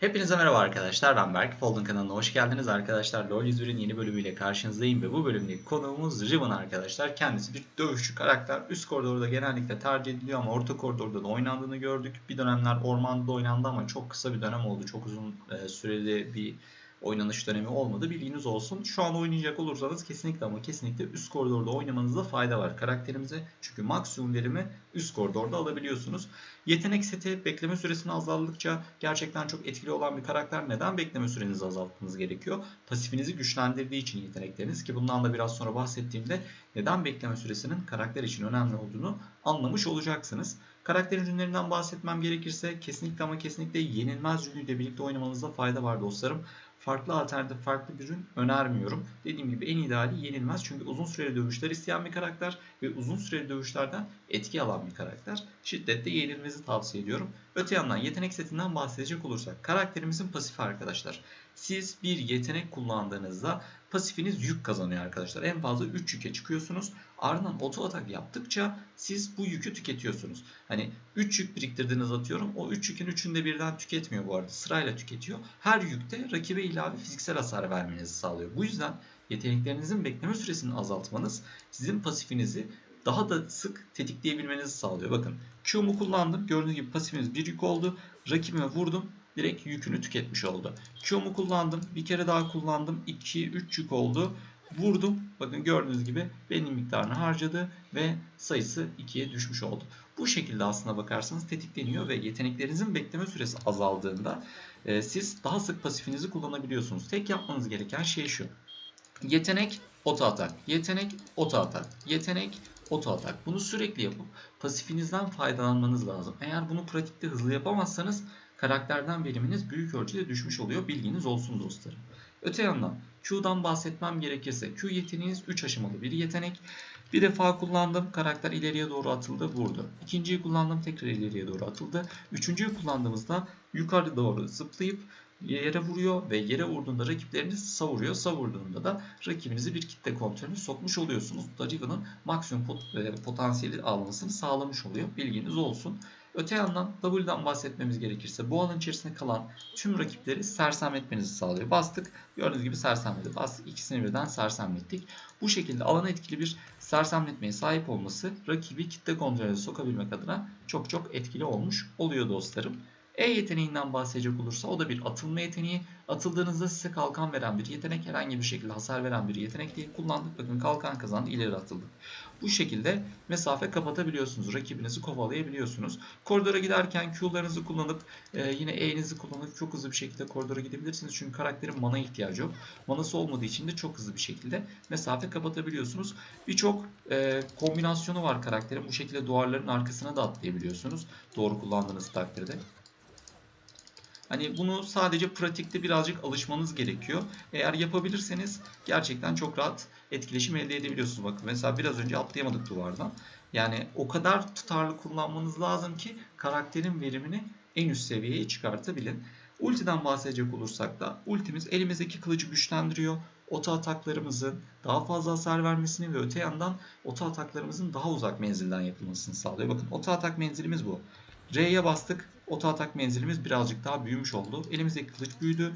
Hepinize merhaba arkadaşlar. Ben Berk. Folding kanalına hoş geldiniz arkadaşlar. LoL 101'in yeni bölümüyle karşınızdayım ve bu bölümdeki konuğumuz Riven arkadaşlar. Kendisi bir dövüşçü karakter. Üst koridorda genellikle tercih ediliyor ama orta koridorda da oynandığını gördük. Bir dönemler ormanda da oynandı ama çok kısa bir dönem oldu. Çok uzun e, süreli bir oynanış dönemi olmadı. Bilginiz olsun. Şu an oynayacak olursanız kesinlikle ama kesinlikle üst koridorda oynamanızda fayda var karakterimize. Çünkü maksimum verimi üst koridorda alabiliyorsunuz. Yetenek seti bekleme süresini azaldıkça gerçekten çok etkili olan bir karakter. Neden bekleme sürenizi azaltmanız gerekiyor? Pasifinizi güçlendirdiği için yetenekleriniz ki bundan da biraz sonra bahsettiğimde neden bekleme süresinin karakter için önemli olduğunu anlamış olacaksınız. Karakter ürünlerinden bahsetmem gerekirse kesinlikle ama kesinlikle yenilmez ürünüyle birlikte oynamanızda fayda var dostlarım farklı alternatif, farklı bir ürün önermiyorum. Dediğim gibi en ideali yenilmez. Çünkü uzun süreli dövüşler isteyen bir karakter ve uzun süreli dövüşlerden etki alan bir karakter. Şiddetle yenilmezi tavsiye ediyorum. Öte yandan yetenek setinden bahsedecek olursak karakterimizin pasifi arkadaşlar. Siz bir yetenek kullandığınızda pasifiniz yük kazanıyor arkadaşlar. En fazla 3 yüke çıkıyorsunuz. Ardından oto atak yaptıkça siz bu yükü tüketiyorsunuz. Hani 3 yük biriktirdiğiniz atıyorum. O 3 yükün 3'ünü de birden tüketmiyor bu arada. Sırayla tüketiyor. Her yükte rakibe ilave fiziksel hasar vermenizi sağlıyor. Bu yüzden yeteneklerinizin bekleme süresini azaltmanız sizin pasifinizi daha da sık tetikleyebilmenizi sağlıyor. Bakın Q'mu kullandım. Gördüğünüz gibi pasifimiz bir yük oldu. Rakibime vurdum. Direkt yükünü tüketmiş oldu. Q'mu kullandım. Bir kere daha kullandım. 2, 3 yük oldu. Vurdum. Bakın gördüğünüz gibi benim miktarını harcadı ve sayısı 2'ye düşmüş oldu. Bu şekilde aslına bakarsanız tetikleniyor ve yeteneklerinizin bekleme süresi azaldığında e, siz daha sık pasifinizi kullanabiliyorsunuz. Tek yapmanız gereken şey şu. Yetenek, oto atak. Yetenek, oto atak. Yetenek, oto atak. Bunu sürekli yapıp pasifinizden faydalanmanız lazım. Eğer bunu pratikte hızlı yapamazsanız karakterden veriminiz büyük ölçüde düşmüş oluyor. Bilginiz olsun dostlarım. Öte yandan Q'dan bahsetmem gerekirse Q yeteneğiniz 3 aşamalı bir yetenek. Bir defa kullandım karakter ileriye doğru atıldı vurdu. İkinciyi kullandım tekrar ileriye doğru atıldı. Üçüncüyü kullandığımızda yukarı doğru zıplayıp yere vuruyor ve yere vurduğunda rakipleriniz savuruyor. Savurduğunda da rakibinizi bir kitle kontrolünü sokmuş oluyorsunuz. Bu da maksimum pot e, potansiyeli almasını sağlamış oluyor. Bilginiz olsun. Öte yandan W'dan bahsetmemiz gerekirse bu alan içerisinde kalan tüm rakipleri sersemletmenizi sağlıyor. Bastık. Gördüğünüz gibi sersemledi. Bastık. ikisini birden sersemlettik. Bu şekilde alana etkili bir sersemletmeye sahip olması rakibi kitle kontrolüne sokabilmek adına çok çok etkili olmuş oluyor dostlarım. E yeteneğinden bahsedecek olursa o da bir atılma yeteneği. Atıldığınızda size kalkan veren bir yetenek. Herhangi bir şekilde hasar veren bir yetenek değil. Kullandık bakın kalkan kazandı ileri atıldık. Bu şekilde mesafe kapatabiliyorsunuz. Rakibinizi kovalayabiliyorsunuz. Koridora giderken Q'larınızı kullanıp e, yine E'nizi kullanıp çok hızlı bir şekilde koridora gidebilirsiniz. Çünkü karakterin mana ihtiyacı yok. Manası olmadığı için de çok hızlı bir şekilde mesafe kapatabiliyorsunuz. Birçok e, kombinasyonu var karakterin. Bu şekilde duvarların arkasına da atlayabiliyorsunuz. Doğru kullandığınız takdirde. Hani bunu sadece pratikte birazcık alışmanız gerekiyor. Eğer yapabilirseniz gerçekten çok rahat etkileşim elde edebiliyorsunuz. Bakın mesela biraz önce atlayamadık duvardan. Yani o kadar tutarlı kullanmanız lazım ki karakterin verimini en üst seviyeye çıkartabilin. Ultiden bahsedecek olursak da ultimiz elimizdeki kılıcı güçlendiriyor. Oto ataklarımızın daha fazla hasar vermesini ve öte yandan oto ataklarımızın daha uzak menzilden yapılmasını sağlıyor. Bakın oto atak menzilimiz bu. R'ye bastık. Oto atak menzilimiz birazcık daha büyümüş oldu. Elimizdeki kılıç büyüdü.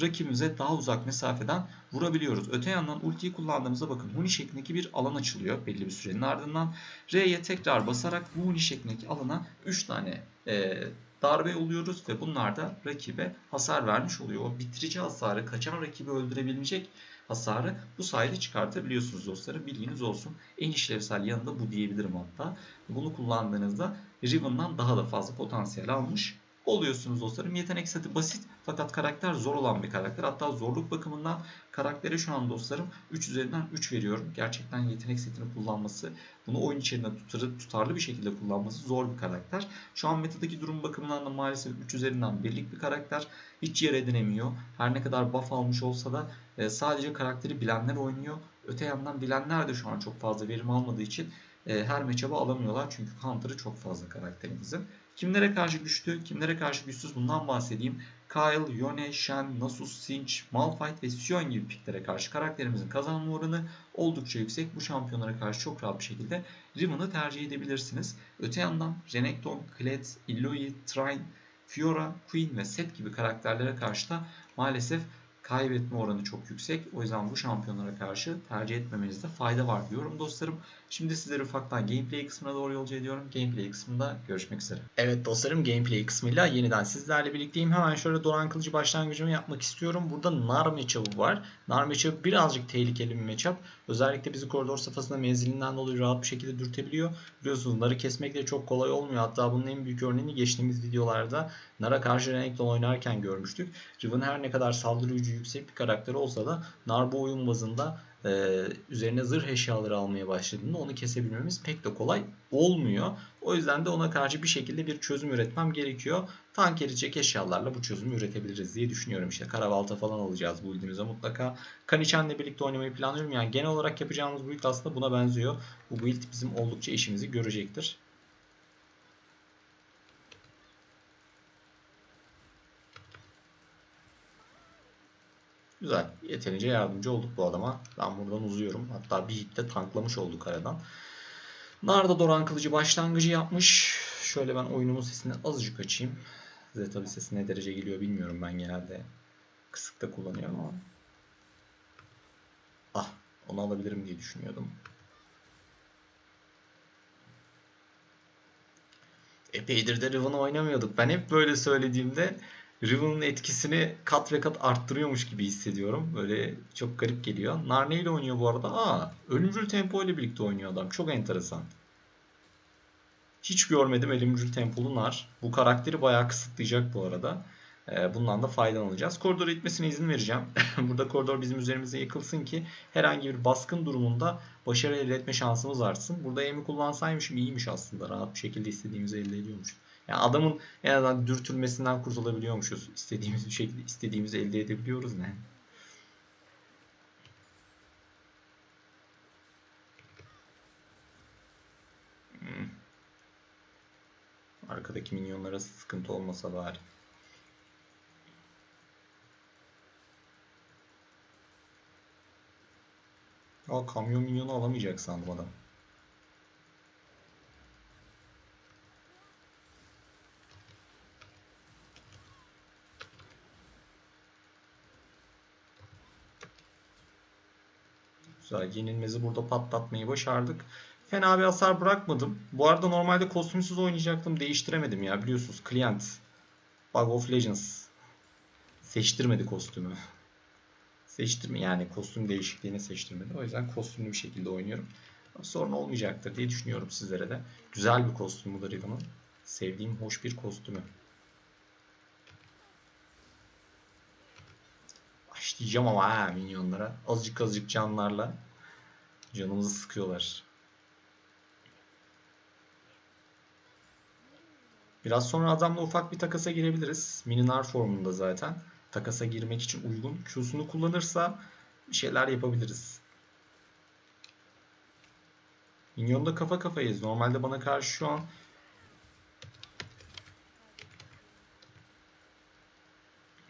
Rakibimize daha uzak mesafeden vurabiliyoruz. Öte yandan ultiyi kullandığımızda bakın Huni şeklindeki bir alan açılıyor belli bir sürenin ardından. R'ye tekrar basarak bu Huni şeklindeki alana 3 tane e, darbe oluyoruz ve bunlar da rakibe hasar vermiş oluyor. O bitirici hasarı kaçan rakibi öldürebilecek hasarı bu sayede çıkartabiliyorsunuz dostlarım. Bilginiz olsun. En işlevsel yanında bu diyebilirim hatta. Bunu kullandığınızda Riven'dan daha da fazla potansiyel almış oluyorsunuz dostlarım. Yetenek seti basit fakat karakter zor olan bir karakter. Hatta zorluk bakımından karaktere şu an dostlarım 3 üzerinden 3 veriyorum. Gerçekten yetenek setini kullanması, bunu oyun içerisinde tutarlı, tutarlı bir şekilde kullanması zor bir karakter. Şu an metadaki durum bakımından da maalesef 3 üzerinden birlik bir karakter. Hiç yer edinemiyor. Her ne kadar buff almış olsa da e, sadece karakteri bilenler oynuyor. Öte yandan bilenler de şu an çok fazla verim almadığı için e, her matchup'ı alamıyorlar. Çünkü counter'ı çok fazla karakterimizin. Kimlere karşı güçlü, kimlere karşı güçsüz bundan bahsedeyim. Kyle, Yone, Shen, Nasus, Sinch, Malphite ve Sion gibi piklere karşı karakterimizin kazanma oranı oldukça yüksek. Bu şampiyonlara karşı çok rahat bir şekilde Riven'ı tercih edebilirsiniz. Öte yandan Renekton, Kled, Illoi, Trine, Fiora, Queen ve Set gibi karakterlere karşı da maalesef kaybetme oranı çok yüksek. O yüzden bu şampiyonlara karşı tercih etmemenizde fayda var diyorum dostlarım. Şimdi sizleri ufaktan gameplay kısmına doğru yolcu ediyorum. Gameplay kısmında görüşmek üzere. Evet dostlarım gameplay kısmıyla yeniden sizlerle birlikteyim. Hemen şöyle Doran Kılıcı başlangıcımı yapmak istiyorum. Burada Nar matchup'ı var. Nar matchup birazcık tehlikeli bir matchup. Özellikle bizi koridor safhasında menzilinden dolayı rahat bir şekilde dürtebiliyor. Biliyorsunuz Nar'ı kesmek de çok kolay olmuyor. Hatta bunun en büyük örneğini geçtiğimiz videolarda Nar'a karşı Renekton oynarken görmüştük. Riven her ne kadar saldırı gücü yüksek bir karakter olsa da Nar bu oyun bazında e, üzerine zırh eşyaları almaya başladığında onu kesebilmemiz pek de kolay olmuyor. O yüzden de ona karşı bir şekilde bir çözüm üretmem gerekiyor. Tank eritecek eşyalarla bu çözümü üretebiliriz diye düşünüyorum. İşte karabalta falan alacağız bu build'imize mutlaka. Kanichan'le birlikte oynamayı planlıyorum. Yani genel olarak yapacağımız build aslında buna benziyor. Bu build bizim oldukça işimizi görecektir. Güzel. Yeterince yardımcı olduk bu adama. Ben buradan uzuyorum. Hatta bir hitte tanklamış olduk aradan. Narda Doran kılıcı başlangıcı yapmış. Şöyle ben oyunumun sesini azıcık açayım. Size tabi sesi ne derece geliyor bilmiyorum ben genelde. Kısıkta kullanıyorum ama. Ah onu alabilirim diye düşünüyordum. Epeydir de Riven'ı oynamıyorduk. Ben hep böyle söylediğimde Riven'ın etkisini kat ve kat arttırıyormuş gibi hissediyorum. Böyle çok garip geliyor. Narne ile oynuyor bu arada. Aa, ölümcül tempo ile birlikte oynuyor adam. Çok enteresan. Hiç görmedim ölümcül tempolu Nar. Bu karakteri bayağı kısıtlayacak bu arada. Ee, bundan da faydalanacağız. Koridor itmesine izin vereceğim. Burada koridor bizim üzerimize yıkılsın ki herhangi bir baskın durumunda başarı elde etme şansımız artsın. Burada Emi kullansaymışım iyiymiş aslında. Rahat bir şekilde istediğimizi elde ediyormuş. Yani adamın en azından dürtülmesinden kurtulabiliyormuşuz. İstediğimiz bir şekilde istediğimizi elde edebiliyoruz ne? Hmm. Arkadaki minyonlara sıkıntı olmasa bari. Aa kamyon minyonu alamayacak sandım adam. Güzel. Yenilmezi burada patlatmayı başardık. Fena bir hasar bırakmadım. Bu arada normalde kostümsüz oynayacaktım. Değiştiremedim ya. Biliyorsunuz Client. Bug of Legends. Seçtirmedi kostümü. Seçtirme yani kostüm değişikliğini seçtirmedi. O yüzden kostümlü bir şekilde oynuyorum. Sorun olmayacaktır diye düşünüyorum sizlere de. Güzel bir kostümü bu da. Sevdiğim hoş bir kostümü. Başlayacağım ama ha minyonlara. Azıcık azıcık canlarla canımızı sıkıyorlar. Biraz sonra adamla ufak bir takasa girebiliriz. Mininar formunda zaten. Takasa girmek için uygun. Q'sunu kullanırsa bir şeyler yapabiliriz. Minyonda kafa kafayız. Normalde bana karşı şu an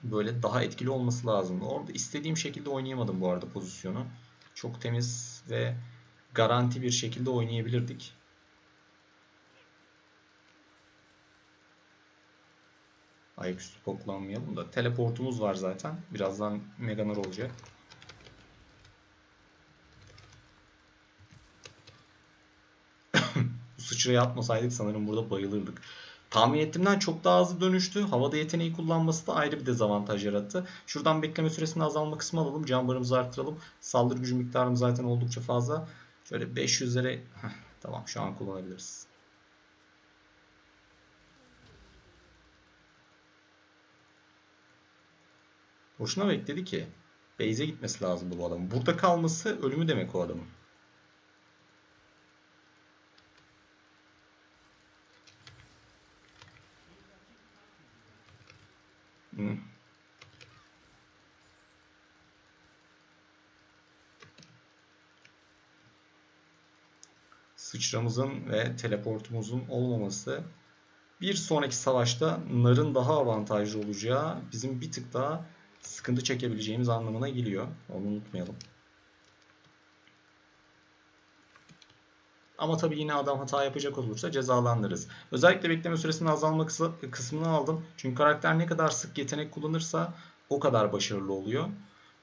böyle daha etkili olması lazımdı. Orada istediğim şekilde oynayamadım bu arada pozisyonu. Çok temiz ve garanti bir şekilde oynayabilirdik. Ayaküstü poklanmayalım da. Teleportumuz var zaten. Birazdan Meganar olacak. Bu sıçrayı atmasaydık sanırım burada bayılırdık. Tahmin ettiğimden çok daha hızlı dönüştü. Havada yeteneği kullanması da ayrı bir dezavantaj yarattı. Şuradan bekleme süresini azalma kısmı alalım. Can barımızı arttıralım. Saldırı gücü miktarımız zaten oldukça fazla. Şöyle 500'lere tamam şu an kullanabiliriz. Boşuna bekledi ki. Base'e gitmesi lazımdı bu adamın. Burada kalması ölümü demek o adamın. Hı. Sıçramızın ve teleportumuzun olmaması bir sonraki savaşta Nar'ın daha avantajlı olacağı bizim bir tık daha sıkıntı çekebileceğimiz anlamına geliyor. Onu unutmayalım. Ama tabii yine adam hata yapacak olursa cezalandırırız. Özellikle bekleme süresinin azalma kısmını aldım. Çünkü karakter ne kadar sık yetenek kullanırsa o kadar başarılı oluyor.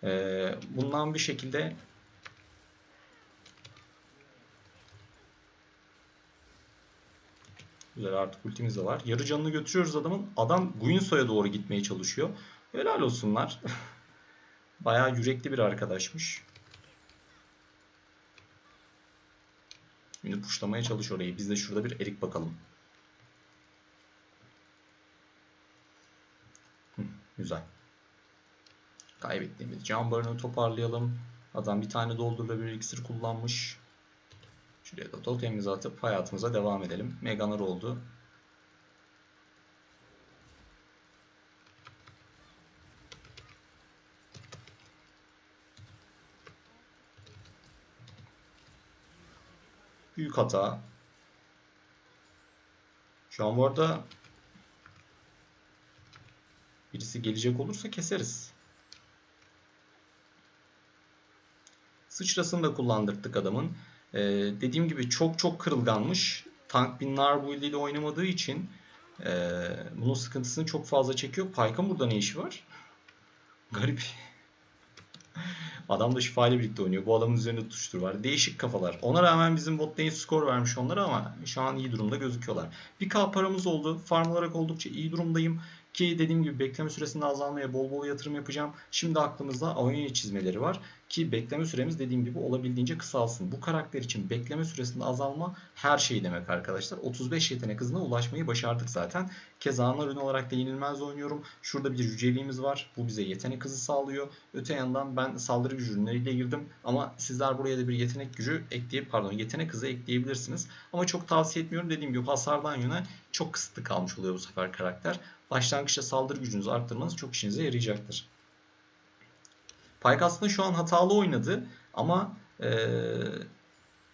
Ee, bundan bir şekilde Güzel artık ultimiz de var. Yarı canını götürüyoruz adamın. Adam Guinso'ya doğru gitmeye çalışıyor. Helal olsunlar. Bayağı yürekli bir arkadaşmış. Şimdi puşlamaya çalış orayı. Biz de şurada bir erik bakalım. Hı, güzel. Kaybettiğimiz can toparlayalım. Adam bir tane doldurulabilir iksir kullanmış. Şuraya da totemimizi atıp hayatımıza devam edelim. Meganar oldu. Hata. Şu an bu arada birisi gelecek olursa keseriz. Sıçrasını da kullandırdık adamın. Ee, dediğim gibi çok çok kırılganmış. Tank bin build ile oynamadığı için e, bunun sıkıntısını çok fazla çekiyor. Pyke'ın burada ne işi var? Garip. Adam da şifa ile birlikte oynuyor. Bu adamın üzerinde tutuştur var. Değişik kafalar. Ona rağmen bizim bot lane skor vermiş onlara ama şu an iyi durumda gözüküyorlar. Bir K paramız oldu. Farm olarak oldukça iyi durumdayım. Ki dediğim gibi bekleme süresinde azalmaya bol bol yatırım yapacağım. Şimdi aklımızda Aonia çizmeleri var. Ki bekleme süremiz dediğim gibi olabildiğince kısalsın. Bu karakter için bekleme süresinde azalma her şey demek arkadaşlar. 35 yetenek hızına ulaşmayı başardık zaten. Keza ürün olarak da yenilmez oynuyorum. Şurada bir yüceliğimiz var. Bu bize yetenek hızı sağlıyor. Öte yandan ben saldırı gücü ürünleriyle girdim. Ama sizler buraya da bir yetenek gücü ekleyip pardon yetenek hızı ekleyebilirsiniz. Ama çok tavsiye etmiyorum. Dediğim gibi hasardan yana çok kısıtlı kalmış oluyor bu sefer karakter. Başlangıçta saldırı gücünüzü arttırmanız çok işinize yarayacaktır. Pike aslında şu an hatalı oynadı ama ee,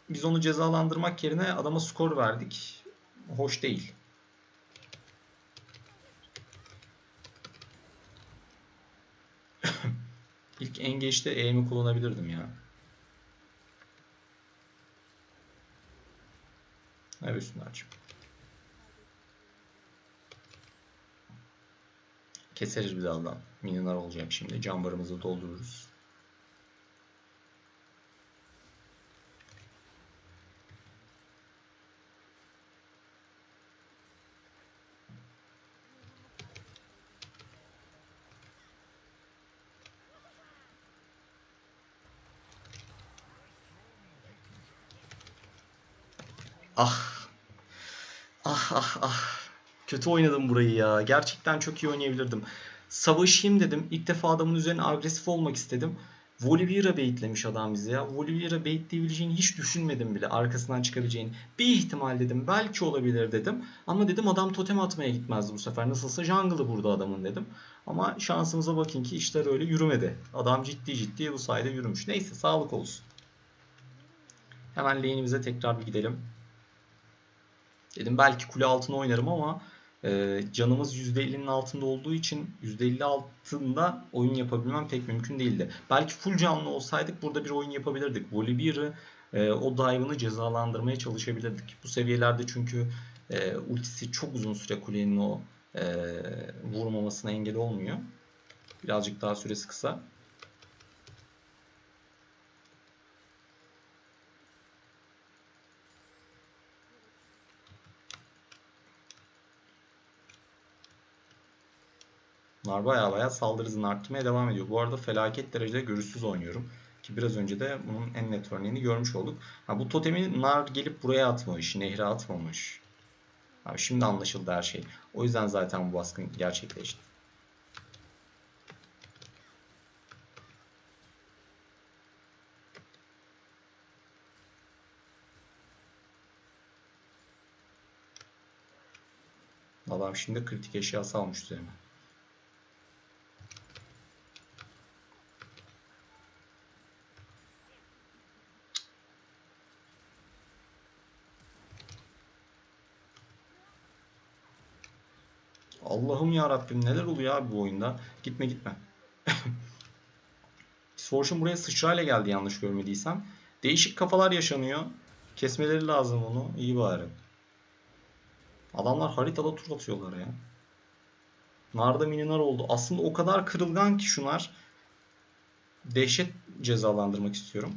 biz onu cezalandırmak yerine adama skor verdik. Hoş değil. İlk engage'de E'mi kullanabilirdim ya. Evet Üstüner'cim. Keseriz birazdan. Minyonlar olacak şimdi. Cambarımızı doldururuz. Ah. Ah ah ah. Kötü oynadım burayı ya. Gerçekten çok iyi oynayabilirdim. Savaşayım dedim. İlk defa adamın üzerine agresif olmak istedim. Volibear'a baitlemiş adam bizi ya. Volibear'a baitleyebileceğini hiç düşünmedim bile. Arkasından çıkabileceğini. Bir ihtimal dedim. Belki olabilir dedim. Ama dedim adam totem atmaya gitmezdi bu sefer. Nasılsa jungle'ı burada adamın dedim. Ama şansımıza bakın ki işler öyle yürümedi. Adam ciddi ciddi bu sayede yürümüş. Neyse sağlık olsun. Hemen lane'imize tekrar bir gidelim. Dedim belki kule altına oynarım ama e, canımız %50'nin altında olduğu için %50 altında oyun yapabilmem pek mümkün değildi. Belki full canlı olsaydık burada bir oyun yapabilirdik. Volibear'ı e, o dive'ını cezalandırmaya çalışabilirdik. Bu seviyelerde çünkü e, ultisi çok uzun süre kulenin o e, vurmamasına engel olmuyor. Birazcık daha süresi kısa. Bunlar baya baya saldırı hızını arttırmaya devam ediyor. Bu arada felaket derecede görüşsüz oynuyorum. Ki biraz önce de bunun en net örneğini görmüş olduk. Ha, bu totemi nar gelip buraya atmamış, nehre atmamış. Abi şimdi anlaşıldı her şey. O yüzden zaten bu baskın gerçekleşti. Adam şimdi kritik eşyası almış üzerine. Ya neler oluyor abi bu oyunda? Gitme gitme. Fortune buraya sıçrayla geldi yanlış görmediysem. Değişik kafalar yaşanıyor. Kesmeleri lazım onu. İyi bari. Adamlar haritada tur atıyorlar ya. Narda mininar oldu. Aslında o kadar kırılgan ki şunlar. Dehşet cezalandırmak istiyorum.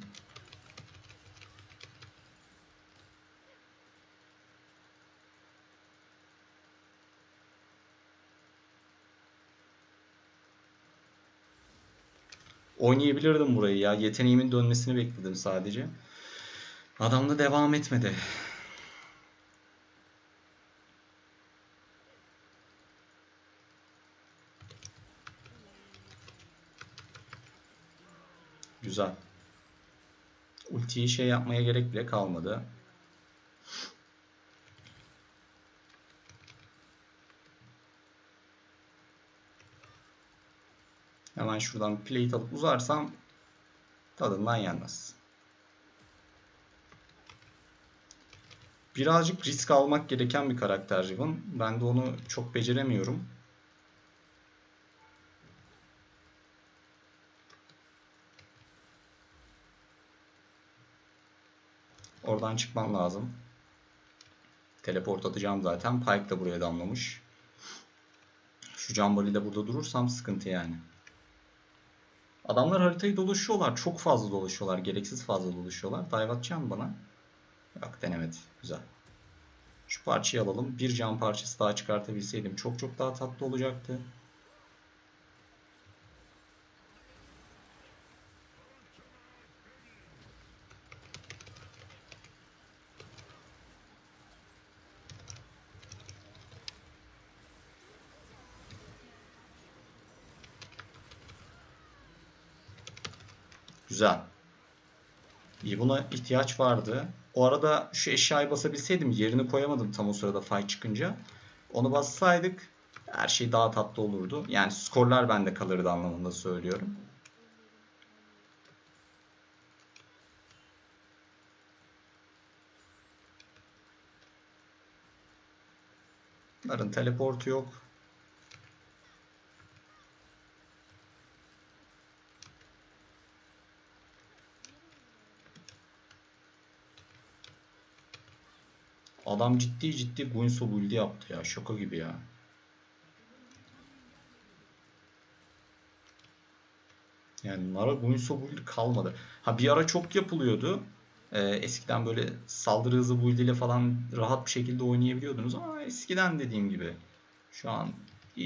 Oynayabilirdim burayı ya. Yeteneğimin dönmesini bekledim sadece. Adam da devam etmedi. Güzel. Ultiyi şey yapmaya gerek bile kalmadı. Hemen şuradan plate alıp uzarsam tadından yenmez. Birazcık risk almak gereken bir karakter Riven. Ben de onu çok beceremiyorum. Oradan çıkmam lazım. Teleport atacağım zaten. Pyke de buraya damlamış. Şu Jambali de burada durursam sıkıntı yani. Adamlar haritayı dolaşıyorlar. Çok fazla dolaşıyorlar. Gereksiz fazla dolaşıyorlar. Dive bana. Yok denemedi. Güzel. Şu parçayı alalım. Bir cam parçası daha çıkartabilseydim çok çok daha tatlı olacaktı. Güzel. İyi buna ihtiyaç vardı. O arada şu eşyayı basabilseydim yerini koyamadım tam o sırada fight çıkınca. Onu bassaydık her şey daha tatlı olurdu. Yani skorlar bende kalırdı anlamında söylüyorum. Bunların teleportu yok. Adam ciddi ciddi Guinsoo build'i yaptı ya. Şaka gibi ya. Yani Nara Guinsoo build'i kalmadı. Ha bir ara çok yapılıyordu. Ee, eskiden böyle saldırı hızı build ile falan rahat bir şekilde oynayabiliyordunuz ama eskiden dediğim gibi. Şu an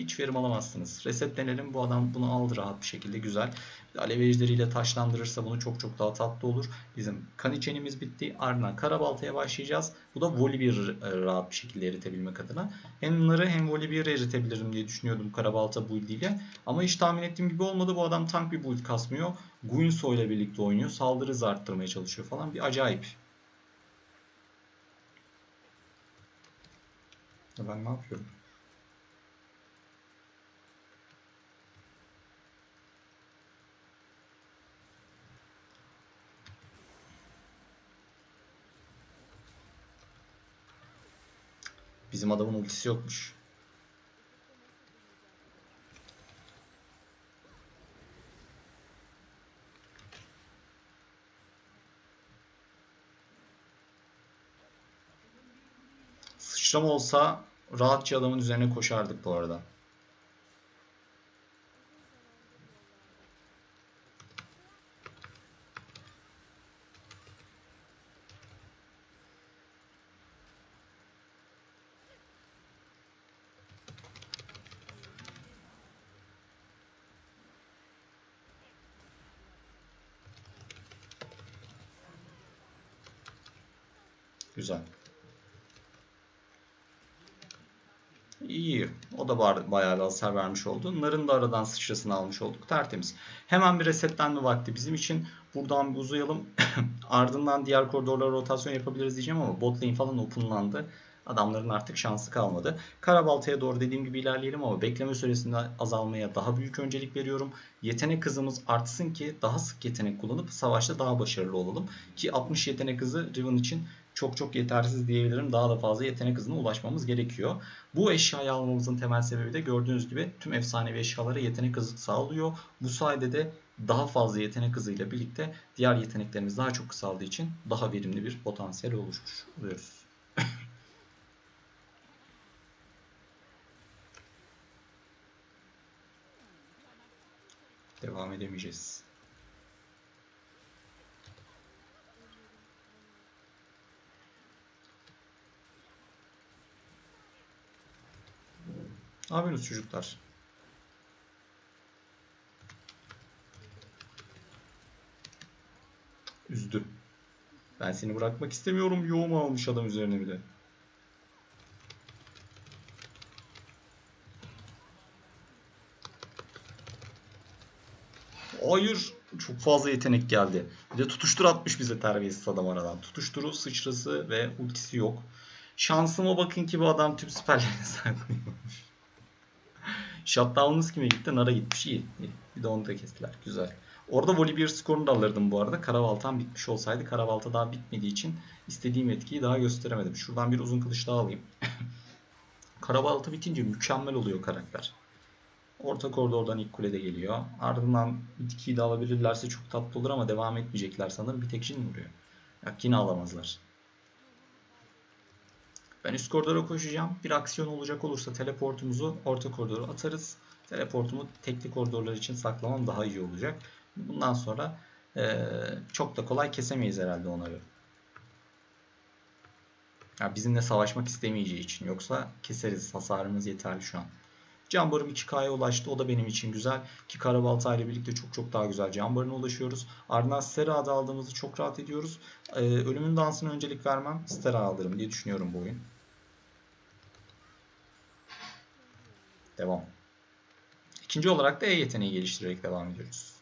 hiç verim alamazsınız. Resetlenelim. Bu adam bunu aldı rahat bir şekilde. Güzel. Alev ejderiyle taşlandırırsa bunu çok çok daha tatlı olur. Bizim kan içenimiz bitti. Ardından karabaltaya başlayacağız. Bu da Volibear rahat bir şekilde eritebilmek adına. Hem Nar'ı hem Volibear'ı eritebilirim diye düşünüyordum karabalta build ile. Ama hiç tahmin ettiğim gibi olmadı. Bu adam tank bir build kasmıyor. Guinsoo ile birlikte oynuyor. Saldırı arttırmaya çalışıyor falan. Bir acayip. Ben ne yapıyorum? Bizim adamın ultisi yokmuş. Sıçrama olsa rahatça adamın üzerine koşardık bu arada. Güzel. Bar- bayağı bir hasar vermiş oldu. Narın da aradan sıçrasını almış olduk. Tertemiz. Hemen bir resetlenme vakti bizim için. Buradan bir uzayalım. Ardından diğer koridorlara rotasyon yapabiliriz diyeceğim ama bot lane falan openlandı. Adamların artık şansı kalmadı. Karabalta'ya doğru dediğim gibi ilerleyelim ama bekleme süresinde azalmaya daha büyük öncelik veriyorum. Yetenek hızımız artsın ki daha sık yetenek kullanıp savaşta daha başarılı olalım. Ki 60 yetenek hızı Riven için çok çok yetersiz diyebilirim. Daha da fazla yetenek hızına ulaşmamız gerekiyor. Bu eşyayı almamızın temel sebebi de gördüğünüz gibi tüm efsanevi eşyalara yetenek hızı sağlıyor. Bu sayede de daha fazla yetenek hızıyla birlikte diğer yeteneklerimiz daha çok kısaldığı için daha verimli bir potansiyel oluşmuş oluyoruz. Devam edemeyeceğiz. Ne yapıyorsunuz çocuklar? Üzdü. Ben seni bırakmak istemiyorum. Yoğumu almış adam üzerine bir de. Hayır. Çok fazla yetenek geldi. Bir de tutuştur atmış bize terbiyesiz adam aradan. Tutuşturu, sıçrası ve ultisi yok. Şansıma bakın ki bu adam tüm siperlerine saklıyormuş. Shutdown'ımız kime gitti? Nara gitmiş. İyi. iyi. Bir de onu da kestiler. Güzel. Orada Volibear skorunu da alırdım bu arada. Karabaltam bitmiş olsaydı. Karabalta daha bitmediği için istediğim etkiyi daha gösteremedim. Şuradan bir uzun kılıç daha alayım. Karabalta bitince mükemmel oluyor karakter. Orta koridordan ilk kulede geliyor. Ardından bitkiyi de alabilirlerse çok tatlı olur ama devam etmeyecekler sanırım. Bir tek Jin vuruyor. Yok yine alamazlar. Ben üst koridora koşacağım. Bir aksiyon olacak olursa teleportumuzu orta koridora atarız. Teleportumu tekli koridorlar için saklamam daha iyi olacak. Bundan sonra eee, çok da kolay kesemeyiz herhalde onları. Ya bizimle savaşmak istemeyeceği için. Yoksa keseriz. Hasarımız yeterli şu an. Cambarım 2K'ya ulaştı. O da benim için güzel. Ki Karabalta ile birlikte çok çok daha güzel Cambarına ulaşıyoruz. Ardından Stera adı aldığımızda çok rahat ediyoruz. Ee, ölümün dansına öncelik vermem. Stera alırım diye düşünüyorum bu oyun. Devam. İkinci olarak da E yeteneği geliştirerek devam ediyoruz.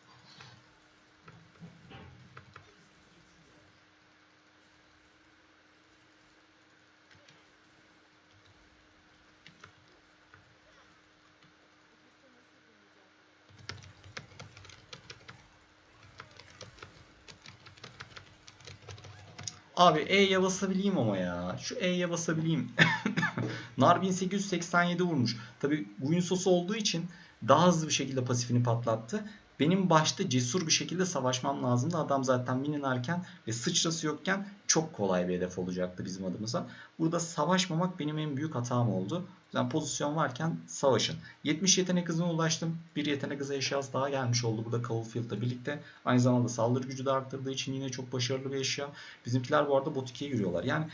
Abi E'ye basabileyim ama ya. Şu E'ye basabileyim. Nar 1887 vurmuş. Tabi Guinsos'u olduğu için daha hızlı bir şekilde pasifini patlattı. Benim başta cesur bir şekilde savaşmam lazımdı. Adam zaten mininarken ve sıçrası yokken çok kolay bir hedef olacaktı bizim adımıza. Burada savaşmamak benim en büyük hatam oldu. Yani pozisyon varken savaşın. 70 yetenek hızına ulaştım. Bir yetenek hızı eşyası daha gelmiş oldu burada Cowfield'la birlikte. Aynı zamanda saldırı gücü de arttırdığı için yine çok başarılı bir eşya. Bizimkiler bu arada bot 2'ye yürüyorlar. Yani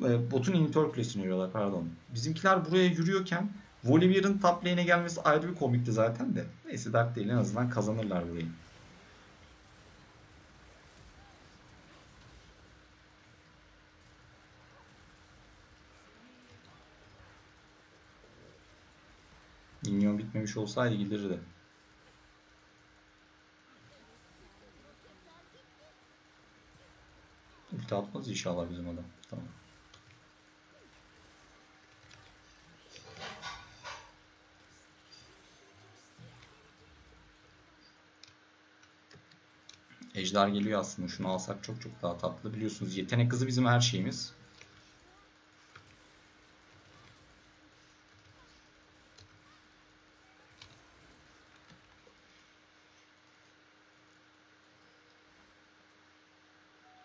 e, botun inhibitor kulesine yürüyorlar pardon. Bizimkiler buraya yürüyorken Volibear'ın top lane'e gelmesi ayrı bir komikti zaten de. Neyse dert değil en azından kazanırlar burayı. Minyon bitmemiş olsaydı gelirdi. Ulti atmaz inşallah bizim adam. Tamam. Ejder geliyor aslında. Şunu alsak çok çok daha tatlı. Biliyorsunuz yetenek hızı bizim her şeyimiz.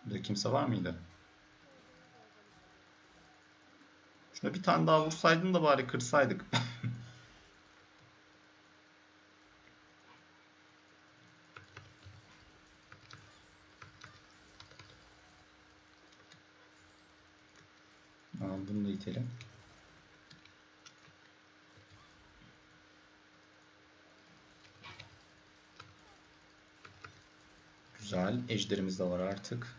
Burada kimse var mıydı? Şuna bir tane daha vursaydın da bari kırsaydık. Tamam, bunu da itelim. Güzel. Ejderimiz de var artık.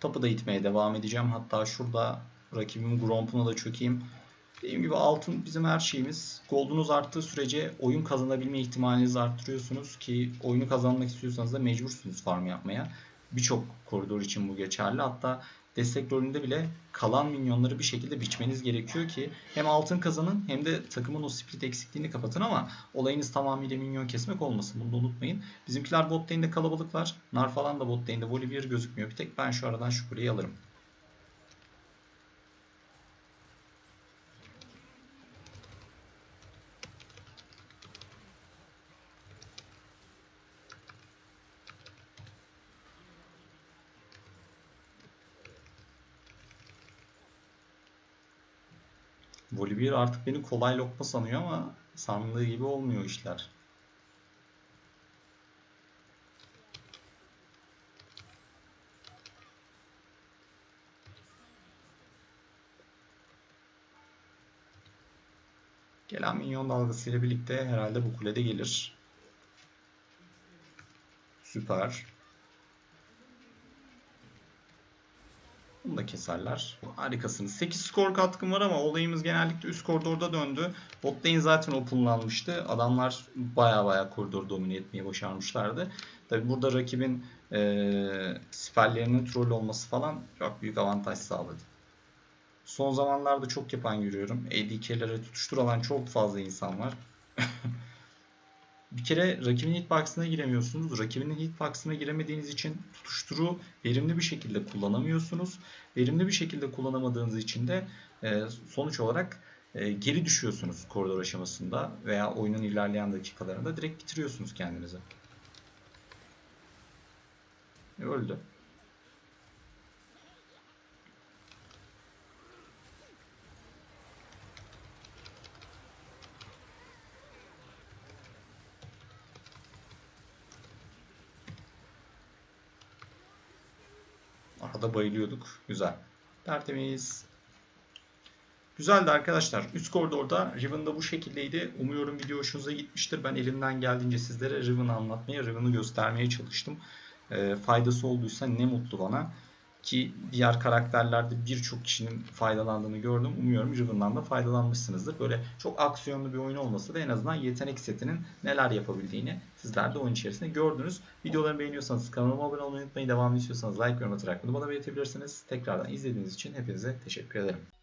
Topu da itmeye devam edeceğim. Hatta şurada rakibim Gromp'una da çökeyim. Dediğim gibi altın bizim her şeyimiz. Gold'unuz arttığı sürece oyun kazanabilme ihtimalinizi arttırıyorsunuz ki oyunu kazanmak istiyorsanız da mecbursunuz farm yapmaya. Birçok koridor için bu geçerli. Hatta destek rolünde bile kalan minyonları bir şekilde biçmeniz gerekiyor ki hem altın kazanın hem de takımın o split eksikliğini kapatın ama olayınız tamamıyla minyon kesmek olmasın. Bunu da unutmayın. Bizimkiler bot lane'de kalabalık var. Nar falan da bot lane'de. Volibear gözükmüyor. Bir tek ben şu aradan şu kuleyi alırım. Volibear artık beni kolay lokma sanıyor ama sandığı gibi olmuyor işler. Gelen minyon dalgasıyla birlikte herhalde bu kulede gelir. Süper. Bunu da keserler. Harikasınız. 8 skor katkım var ama olayımız genellikle üst koridorda döndü. Bot lane zaten openlanmıştı. Adamlar baya baya koridor domine etmeyi başarmışlardı. Tabi burada rakibin e, siperlerinin troll olması falan çok büyük avantaj sağladı. Son zamanlarda çok yapan görüyorum. ADK'lere tutuşturulan çok fazla insan var. bir kere rakibin hitbox'ına giremiyorsunuz. Rakibinin hitbox'ına giremediğiniz için tutuşturu verimli bir şekilde kullanamıyorsunuz. Verimli bir şekilde kullanamadığınız için de e, sonuç olarak e, geri düşüyorsunuz koridor aşamasında veya oyunun ilerleyen dakikalarında direkt bitiriyorsunuz kendinizi. E, Öldü. Arada bayılıyorduk. Güzel. Tertemiz. Güzeldi arkadaşlar. Üst koridorda Riven da bu şekildeydi. Umuyorum video hoşunuza gitmiştir. Ben elimden geldiğince sizlere Riven'ı anlatmaya, Riven'ı göstermeye çalıştım. E, faydası olduysa ne mutlu bana. Ki diğer karakterlerde birçok kişinin faydalandığını gördüm. Umuyorum Riven'dan da faydalanmışsınızdır. Böyle çok aksiyonlu bir oyun olmasa da en azından yetenek setinin neler yapabildiğini sizler de oyun içerisinde gördünüz. Videolarımı beğeniyorsanız kanalıma abone olmayı unutmayın. Devamlı istiyorsanız like, yorum atarak bunu bana belirtebilirsiniz. Tekrardan izlediğiniz için hepinize teşekkür ederim.